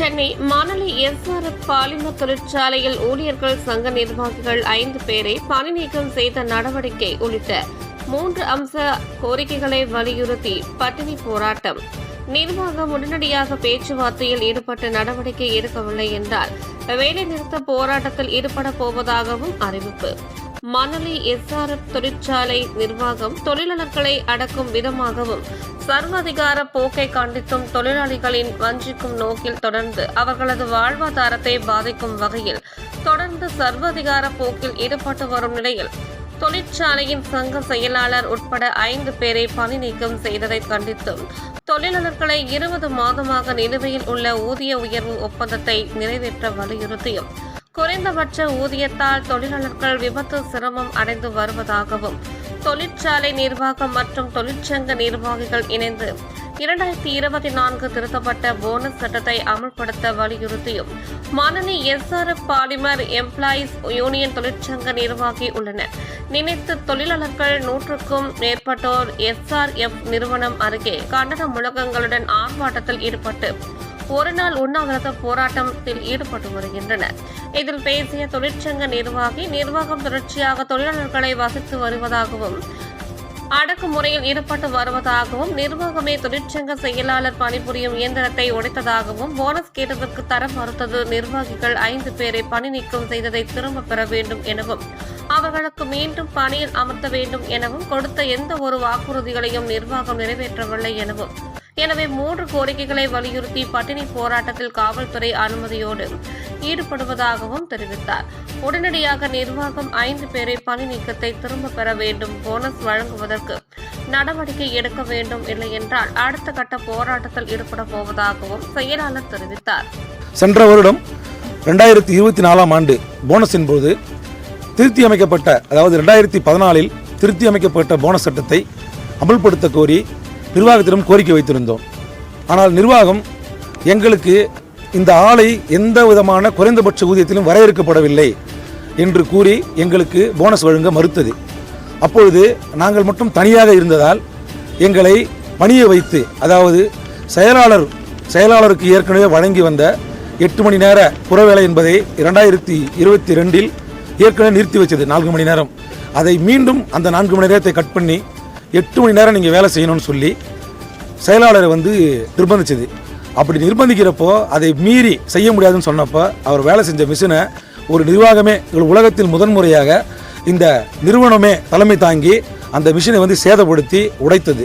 சென்னை மாநில SRF polymer தொழிற்சாலையில் ஊழியர்கள் சங்க நிர்வாகிகள் ஐந்து பேரை பணி நீக்கம் செய்த நடவடிக்கை உள்ளிட்ட மூன்று அம்ச கோரிக்கைகளை வலியுறுத்தி பட்டினி போராட்டம். நிர்வாகம் உடனடியாக பேச்சுவார்த்தையில் ஈடுபட்டு நடவடிக்கை எடுக்கவில்லை என்றால் வேலைநிறுத்த போராட்டத்தில் ஈடுபடப் போவதாகவும் அறிவிப்பு. மணலி எஸ்ஆர்எப் தொழிற்சாலை நிர்வாகம் தொழிலாளர்களை அடக்கும் விதமாகவும் சர்வாதிகார போக்கை கண்டித்தும் தொழிலாளிகளின் வஞ்சிக்கும் நோக்கில் தொடர்ந்து அவர்களது வாழ்வாதாரத்தை பாதிக்கும் வகையில் தொடர்ந்து சர்வாதிகார போக்கில் ஈடுபட்டு வரும் நிலையில் தொழிற்சாலையின் சங்க செயலாளர் உட்பட ஐந்து பேரை பணி நீக்கம் செய்ததை கண்டித்தும் தொழிலாளர்களை இருபது மாதமாக நிலுவையில் உள்ள ஊதிய உயர்வு ஒப்பந்தத்தை நிறைவேற்ற வலியுறுத்தியும் குறைந்தபட்ச ஊதியத்தால் தொழிலாளர்கள் விபத்து சிரமம் அடைந்து வருவதாகவும் தொழிற்சாலை நிர்வாகம் மற்றும் தொழிற்சங்க நிர்வாகிகள் இணைந்து இரண்டாயிரத்தி இருபத்தி நான்கு திருத்தப்பட்ட போனஸ் சட்டத்தை அமல்படுத்த வலியுறுத்தியும் மாநில எஸ்ஆர்எஃப் பாலிமர் எம்ப்ளாயீஸ் யூனியன் தொழிற்சங்க நிர்வாகி உள்ளனர். நினைத்து தொழிலாளர்கள் நூற்றுக்கும் மேற்பட்டோர் எஸ்ஆர்எஃப் நிறுவனம் அருகே கண்டன முழக்கங்களுடன் ஆர்ப்பாட்டத்தில் ஈடுபட்டு ஒரு நாள் உண்ணாவிரத போராட்டத்தில் ஈடுபட்டு வருகின்றனர். இதில் பேசிய தொழிற்சங்க நிர்வாகி நிர்வாகம் தொடர்ச்சியாக தொழிலாளர்களை வசித்து வருவதாகவும் அடக்குமுறையில் ஈடுபட்டு வருவதாகவும் நிர்வாகமே தொழிற்சங்க செயலாளர் பணிபுரியும் இயந்திரத்தை உடைத்ததாகவும் போனஸ் கேட்டதற்கு தர மறுத்தது நிர்வாகிகள் ஐந்து பேரை பணி நீக்கம் செய்ததை திரும்ப பெற வேண்டும் எனவும் அவர்களுக்கு மீண்டும் பணியில் அமர்த்த வேண்டும் எனவும் கொடுத்த எந்த ஒரு வாக்குறுதிகளையும் நிர்வாகம் நிறைவேற்றவில்லை எனவும் எனவே மூன்று கோரிக்கைகளை வலியுறுத்தி பட்டினி போராட்டத்தில் காவல்துறை அனுமதியோடு ஈடுபடுவதாகவும் தெரிவித்தார். உடனடியாக நிர்வாகம் ஐந்து பேரை பணி நீக்கத்தை திரும்ப பெற வேண்டும் போனஸ் வழங்குவதற்கு நடவடிக்கை எடுக்க வேண்டும் இல்லை என்றால் அடுத்த கட்ட போராட்டத்தில் ஈடுபட போவதாகவும் செயலாளர் தெரிவித்தார். சென்ற வருடம் ரெண்டாயிரத்தி இருபத்தி நாலாம் ஆண்டு போனஸின் போது திருத்தி அமைக்கப்பட்ட அதாவது ரெண்டாயிரத்தி பதினாலில் திருத்தி அமைக்கப்பட்ட போனஸ் சட்டத்தை அமல்படுத்த கோரி நிர்வாகத்திடம் கோரிக்கை வைத்திருந்தோம். ஆனால் நிர்வாகம் எங்களுக்கு இந்த ஆலை எந்த விதமான குறைந்தபட்ச ஊதியத்திலும் வரையறுக்கப்படவில்லை என்று கூறி எங்களுக்கு போனஸ் வழங்க மறுத்தது. அப்பொழுது நாங்கள் மட்டும் தனியாக இருந்ததால் எங்களை பணிய வைத்து அதாவது செயலாளர் செயலாளருக்கு ஏற்கனவே வழங்கி வந்த எட்டு மணி நேர புறவேலை என்பதை இரண்டாயிரத்தி இருபத்தி ரெண்டில் ஏற்கனவே நிறுத்தி வச்சது நான்கு மணி நேரம். அதை மீண்டும் அந்த நான்கு மணி நேரத்தை கட் பண்ணி எட்டு மணி நேரம் நீங்கள் வேலை செய்யணும்னு சொல்லி செயலாளரை வந்து நிர்பந்திச்சது. அப்படி நிர்பந்திக்கிறப்போ அதை மீறி செய்ய முடியாதுன்னு சொன்னப்போ அவர் வேலை செஞ்ச மிஷினை ஒரு நிர்வாகமே உலகத்தில் முதன்முறையாக இந்த நிறுவனமே தலைமை தாங்கி அந்த மிஷினை வந்து சேதப்படுத்தி உடைத்தது.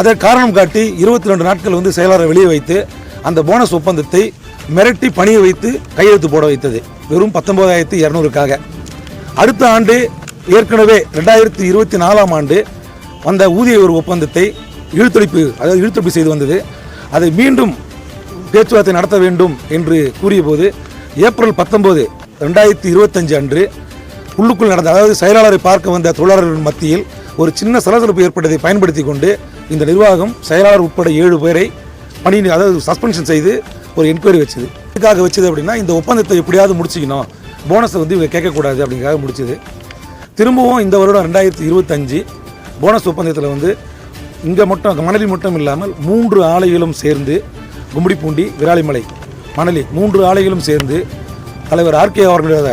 அதை காரணம் காட்டி இருபத்தி ரெண்டு நாட்கள் வந்து செயலாளரை வெளியே வைத்து அந்த போனஸ் ஒப்பந்தத்தை மிரட்டி பணியை வைத்து கையெழுத்து போட வைத்தது. வெறும் பத்தொன்பதாயிரத்தி இரநூறுக்காக. அடுத்த ஆண்டு ஏற்கனவே ரெண்டாயிரத்தி இருபத்தி நாலாம் ஆண்டு வந்த ஊதிய ஒரு ஒப்பந்தத்தை இழுத்தொழிப்பு அதாவது இழுத்தொழிப்பு செய்து வந்தது. அதை மீண்டும் பேச்சுவார்த்தை நடத்த வேண்டும் என்று கூறியபோது ஏப்ரல் பத்தொன்பது ரெண்டாயிரத்தி இருபத்தஞ்சு அன்று உள்ளுக்குள் நடந்த அதாவது செயலாளரை பார்க்க வந்த தொழிலாளர்கள் மத்தியில் ஒரு சின்ன சலசலப்பு ஏற்பட்டதை பயன்படுத்தி கொண்டு இந்த நிர்வாகம் செயலாளர் உட்பட ஏழு பேரை பணி அதாவது சஸ்பென்ஷன் செய்து ஒரு என்கொயரி வச்சுது. இதுக்காக வச்சது அப்படின்னா இந்த ஒப்பந்தத்தை எப்படியாவது முடிச்சிக்கணும். போனஸை வந்து இவங்க கேட்கக்கூடாது அப்படிங்கிறத முடிச்சது. திரும்பவும் இந்த வருடம் ரெண்டாயிரத்தி இருபத்தஞ்சு போனஸ் ஒப்பந்தத்தில் வந்து இங்கே மட்டும் மணலி மட்டும் இல்லாமல் மூன்று ஆலைகளும் சேர்ந்து கும்படிப்பூண்டி விராலிமலை மணலி மூன்று ஆலைகளும் சேர்ந்து தலைவர் ஆர்கே அவர்களோட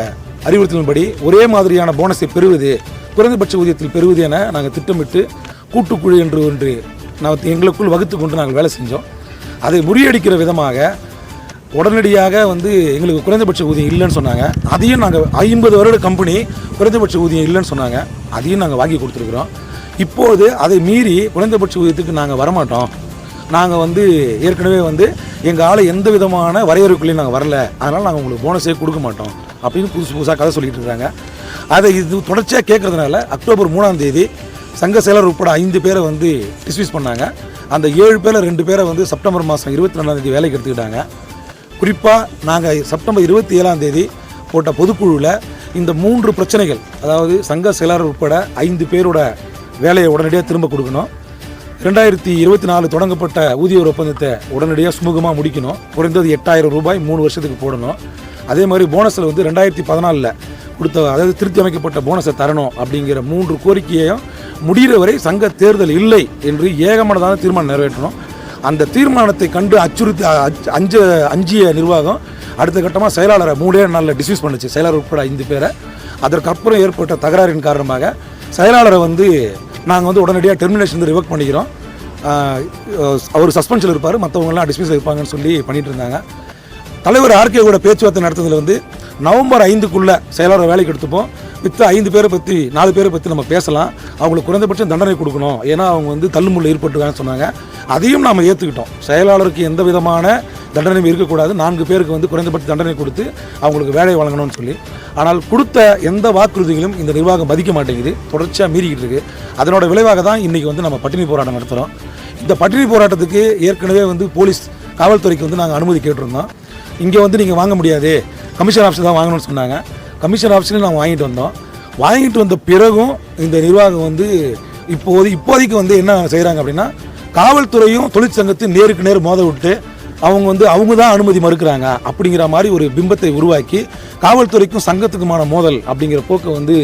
அறிவுறுத்தலின்படி ஒரே மாதிரியான போனஸை பெறுவது குறைந்தபட்ச ஊதியத்தில் பெறுவது என நாங்கள் திட்டமிட்டு கூட்டுக்குழு என்று ஒன்று நான் எங்களுக்குள் வகுத்து கொண்டு நாங்கள் வேலை செஞ்சோம். அதை முறியடிக்கிற விதமாக உடனடியாக வந்து எங்களுக்கு குறைந்தபட்ச ஊதியம் இல்லைன்னு சொன்னாங்க. அதையும் நாங்கள் ஐம்பது வருட கம்பெனி குறைந்தபட்ச ஊதியம் இல்லைன்னு சொன்னாங்க. அதையும் நாங்கள் வாங்கி கொடுத்துருக்குறோம். இப்போது அதை மீறி குறைந்தபட்ச ஊதியத்துக்கு நாங்கள் வரமாட்டோம். நாங்கள் வந்து ஏற்கனவே வந்து எங்கள் ஆளை எந்த விதமான வரையறைக்குள்ளேயும் நாங்கள் வரல. அதனால் நாங்கள் உங்களுக்கு போனஸே கொடுக்க மாட்டோம். அப்படின்னு புதுசு புதுசாக கதை சொல்லிட்டு இருக்காங்க. அதை இது தொடர்ச்சியாக கேட்கறதுனால அக்டோபர் மூணாம் தேதி சங்க செயலர் உட்பட ஐந்து பேரை வந்து டிஸ்மிஸ் பண்ணாங்க. அந்த ஏழு பேரில் ரெண்டு பேரை வந்து செப்டம்பர் மாதம் இருபத்தி ரெண்டாம் தேதி வேலைக்கு எடுத்துக்கிட்டாங்க. குறிப்பாக நாங்கள் செப்டம்பர் இருபத்தி ஏழாம் தேதி போட்ட பொதுக்குழுவில் இந்த மூன்று பிரச்சனைகள் அதாவது சங்க செயலாளர் உட்பட ஐந்து பேரோட வேலையை உடனடியாக திரும்ப கொடுக்கணும். ரெண்டாயிரத்தி இருபத்தி நாலு தொடங்கப்பட்ட ஊதிய ஒப்பந்தத்தை உடனடியாக சுமூகமாக முடிக்கணும். குறைந்தது எட்டாயிரம் ரூபாய் மூணு வருஷத்துக்கு போடணும். அதே மாதிரி போனஸில் வந்து ரெண்டாயிரத்தி பதினாலில் கொடுத்த அதாவது திருத்தி அமைக்கப்பட்ட போனஸை தரணும் அப்படிங்கிற மூன்று கோரிக்கையையும் முடிகிற வரை சங்க தேர்தல் இல்லை என்று ஏகமனதான தீர்மானம் நிறைவேற்றணும். அந்த தீர்மானத்தை கண்டு அச்சுறுத்தி அ- அஞ்ச அஞ்சிய நிர்வாகம் அடுத்த கட்டமாக செயலாளரை மூணே நாளில் டிஸ்மிஸ் பண்ணுச்சு. செயலாளர் உட்பட ஐந்து பேரை. அதற்கப்புறம் ஏற்பட்ட தகராறின் காரணமாக செயலாளரை வந்து நாங்கள் வந்து உடனடியாக டெர்மினேஷன் ரிவர்க் பண்ணிக்கிறோம். அவர் சஸ்பென்ஷன் இருப்பார். மற்றவங்கலாம் டிஸ்மிஸ் இருப்பாங்கன்னு சொல்லி பண்ணிட்டு இருந்தாங்க. தலைவர் ஆர்கே கூட பேச்சுவார்த்தை நடத்துறதுல வந்து நவம்பர் ஐந்துக்குள்ள செயலாளர் வேலைக்கு எடுத்துப்போம். மித்த ஐந்து பேரை பற்றி நாலு பேரை பற்றி நம்ம பேசலாம். அவங்களுக்கு குறைந்தபட்சம் தண்டனை கொடுக்கணும். ஏன்னா அவங்க வந்து தள்ளுமுள்ள ஏற்பட்டுருக்காங்கன்னு சொன்னாங்க. அதையும் நாம் ஏற்றுக்கிட்டோம் செயலாளருக்கு எந்த விதமான தண்டனையும் இருக்கக்கூடாது. நான்கு பேருக்கு வந்து குறைந்தபட்ச தண்டனை கொடுத்து அவங்களுக்கு வேலை வழங்கணும்னு சொல்லி. ஆனால் கொடுத்த எந்த வாக்குறுதிகளும் இந்த நிர்வாகம் மதிக்க மாட்டேங்குது. தொடர்ச்சியாக மீறிக்கிட்டு இருக்குது அதனோட விளைவாக தான் இன்றைக்கி வந்து நம்ம பட்டினி போராட்டம் நடத்துகிறோம் இந்த பட்டினி போராட்டத்துக்கு ஏற்கனவே வந்து போலீஸ் காவல்துறைக்கு வந்து நாங்கள் அனுமதி கேட்டிருந்தோம். இங்கே வந்து நீங்கள் வாங்க முடியாது. கமிஷன் ஆஃபீஸ் தான் வாங்கணும்னு சொன்னாங்க. கமிஷன் ஆஃபீஸில் நாங்கள் வாங்கிட்டு வந்தோம். வாங்கிட்டு வந்த பிறகும் இந்த நிர்வாகம் வந்து இப்போது இப்போதைக்கு வந்து என்ன செய்கிறாங்க அப்படின்னா காவல்துறையும் தொழிற்சங்கத்தையும் நேருக்கு நேர் மோத விட்டு அவங்க வந்து அவங்க தான் அனுமதி மறுக்கிறாங்க அப்படிங்கிற மாதிரி ஒரு பிம்பத்தை உருவாக்கி காவல்துறைக்கும் சங்கத்துக்குமான மோதல் அப்படிங்கிற போக்கை வந்து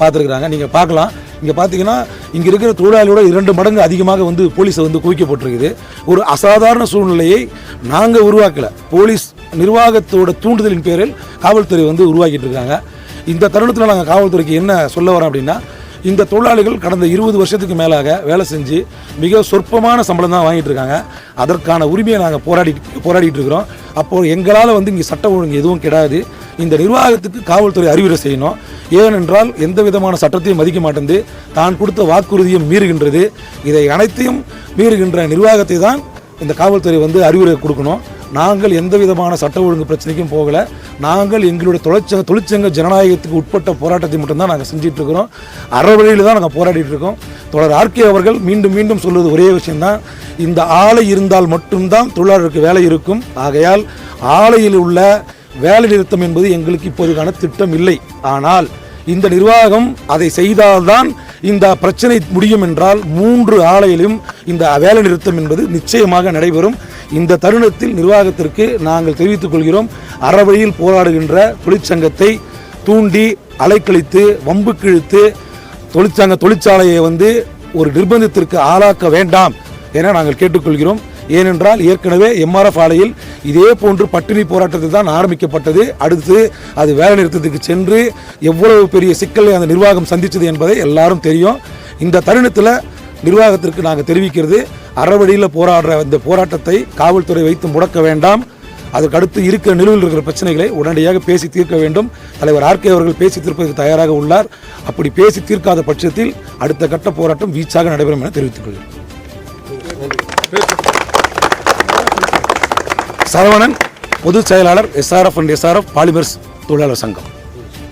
பார்த்துருக்குறாங்க. நீங்கள் பார்க்கலாம். இங்கே பார்த்தீங்கன்னா இங்கே இருக்கிற தொழிலாளியோட இரண்டு மடங்கு அதிகமாக வந்து போலீஸை வந்து குவிக்கப்பட்டிருக்குது. ஒரு அசாதாரண சூழ்நிலையை நாங்கள் உருவாக்கலை. போலீஸ் நிர்வாகத்தோட தூண்டுதலின் பேரில் காவல்துறை வந்து உருவாக்கிட்டு இருக்காங்க. இந்த தருணத்தில் நாங்கள் காவல்துறைக்கு என்ன சொல்ல வரோம் அப்படின்னா இந்த தொழிலாளிகள் கடந்த இருபது வருஷத்துக்கு மேலாக வேலை செஞ்சு மிக சொற்பமான சம்பளம் தான் வாங்கிட்டு இருக்காங்க. அதற்கான உரிமையை நாங்கள் போராடி போராடிட்டு இருக்கிறோம். அப்போது எங்களால் வந்து இங்கே சட்ட ஒழுங்கு எதுவும் கிடையாது இந்த நிர்வாகத்துக்கு காவல்துறை அறிவுரை செய்யணும். ஏனென்றால் எந்த விதமான சட்டத்தையும் மதிக்க மாட்டேங்குது. தான் கொடுத்த வாக்குறுதியும் மீறுகின்றது. இதை அனைத்தையும் மீறுகின்ற நிர்வாகத்தை தான் இந்த காவல்துறை வந்து அறிவுரை கொடுக்கணும். நாங்கள் எந்த விதமான சட்ட ஒழுங்கு பிரச்சனைக்கும் போகலை. நாங்கள் எங்களுடைய தொழிற்சங்க தொழிற்சங்க ஜனநாயகத்துக்கு உட்பட்ட போராட்டத்தை மட்டும்தான் நாங்கள் செஞ்சிட்டு இருக்கிறோம் அறவழியில் தான் நாங்கள் போராடிட்டு இருக்கோம் தொடர் ஆர்கே அவர்கள் மீண்டும் மீண்டும் சொல்வது ஒரே விஷயம்தான். இந்த ஆலை இருந்தால் மட்டும்தான் தொழிலாளருக்கு வேலை இருக்கும். ஆகையால் ஆலையில் உள்ள வேலை நிறுத்தம் என்பது எங்களுக்கு இப்போதுக்கான திட்டம் இல்லை. ஆனால் இந்த நிர்வாகம் அதை செய்தால்தான் இந்த பிரச்சனை முடியும் என்றால் மூன்று ஆலையிலும் இந்த வேலை நிறுத்தம் என்பது நிச்சயமாக நடைபெறும். இந்த தருணத்தில் நிர்வாகத்திற்கு நாங்கள் தெரிவித்துக் கொள்கிறோம். அறவழியில் போராடுகின்ற தொழிற்சங்கத்தை தூண்டி அலைக்கழித்து வம்பு கிழித்து தொழிற்சங்க தொழிற்சாலையை வந்து ஒரு நிர்பந்தத்திற்கு ஆளாக்க வேண்டாம் என நாங்கள் கேட்டுக்கொள்கிறோம். ஏனென்றால் ஏற்கனவே எம்ஆர்எஃப் ஆலையில் இதே போன்று பட்டினி போராட்டத்தில் தான் ஆரம்பிக்கப்பட்டது. அடுத்து அது வேலை நிறுத்தத்துக்கு சென்று எவ்வளவு பெரிய சிக்கலை அந்த நிர்வாகம் சந்தித்தது என்பதை எல்லாரும் தெரியும். இந்த தருணத்தில் நிர்வாகத்திற்கு நாங்கள் தெரிவிக்கிறது. அறவழியில் போராடுற இந்த போராட்டத்தை காவல்துறை வைத்து முடக்க வேண்டாம். அதற்கு அடுத்து இருக்கிற நிலுவையில் இருக்கிற பிரச்சனைகளை உடனடியாக பேசி தீர்க்க வேண்டும். தலைவர் ஆர்கே அவர்கள் பேசி தீர்ப்பதற்கு தயாராக உள்ளார். அப்படி பேசி தீர்க்காத பட்சத்தில் அடுத்த கட்ட போராட்டம் வீச்சாக நடைபெறும் என தெரிவித்துக் கொள்கிறேன். சரவணன் பொதுச் செயலாளர் எஸ்ஆர்எஃப் அண்ட் எஸ்ஆர்எஃப் பாலிமர்ஸ் தொழிலாளர் சங்கம்.